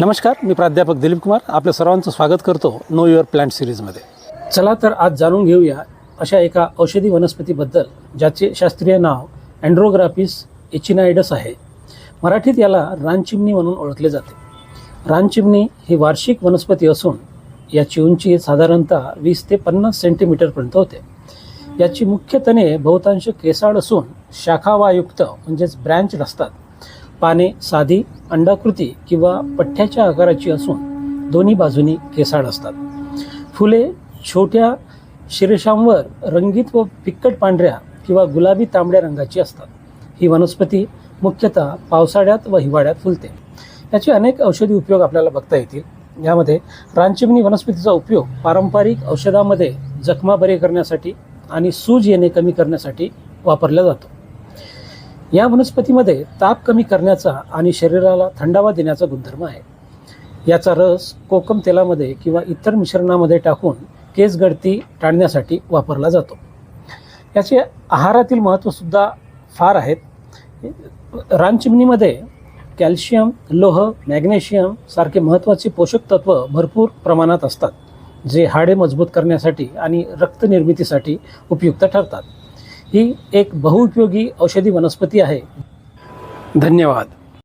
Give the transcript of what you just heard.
नमस्कार मी प्राध्यापक दिलीप कुमार. आपल्या सर्वांचं स्वागत करतो नो युअर प्लांट सिरीजमध्ये. चला तर आज जाणून घेऊया अशा एका औषधी वनस्पतीबद्दल ज्याचे शास्त्रीय नाव अँड्रोग्राफिस एचिनायडस आहे. मराठीत याला रानचिमणी म्हणून ओळखले जाते. रानचिमणी ही वार्षिक वनस्पती असून याची उंची साधारणतः वीस ते पन्नास सेंटीमीटरपर्यंत होते. याची मुख्य तणे बहुतांश केसाळ असून शाखावायुक्त म्हणजेच ब्रँच असतात पाने साधी अंडाकृती किंवा पठ्ठ्याच्या आकाराची असून दोन्ही बाजूनी केसाळ असतात. फुले छोट्या शिरेशांवर रंगीत व फिक्कट पांढऱ्या किंवा गुलाबी तांबड्या रंगाची असतात. ही वनस्पती मुख्यतः पावसाळ्यात व हिवाळ्यात फुलते. याचे अनेक औषधी उपयोग आपल्याला बघता येतील. यामध्ये रानचिमणी वनस्पतीचा उपयोग पारंपरिक औषधामध्ये जखमा बरे करण्यासाठी आणि सूज येणे कमी करण्यासाठी वापरला जातो. या वनस्पतीमध्ये ताप कमी करण्याचा आणि शरीराला थंडावा देण्याचा गुणधर्म आहे. याचा रस कोकम तेलामध्ये किंवा इतर मिश्रणामध्ये टाकून केस गळती टाळण्यासाठी वापरला जातो. याचे आहारातील महत्त्वसुद्धा फार आहेत. रानचिमणीमध्ये कॅल्शियम लोह मॅग्नेशियम सारखे महत्त्वाचे पोषक तत्व भरपूर प्रमाणात असतात जे हाडे मजबूत करण्यासाठी आणि रक्तनिर्मितीसाठी उपयुक्त ठरतात. ही एक बहुउपयोगी औषधी वनस्पती आहे. धन्यवाद.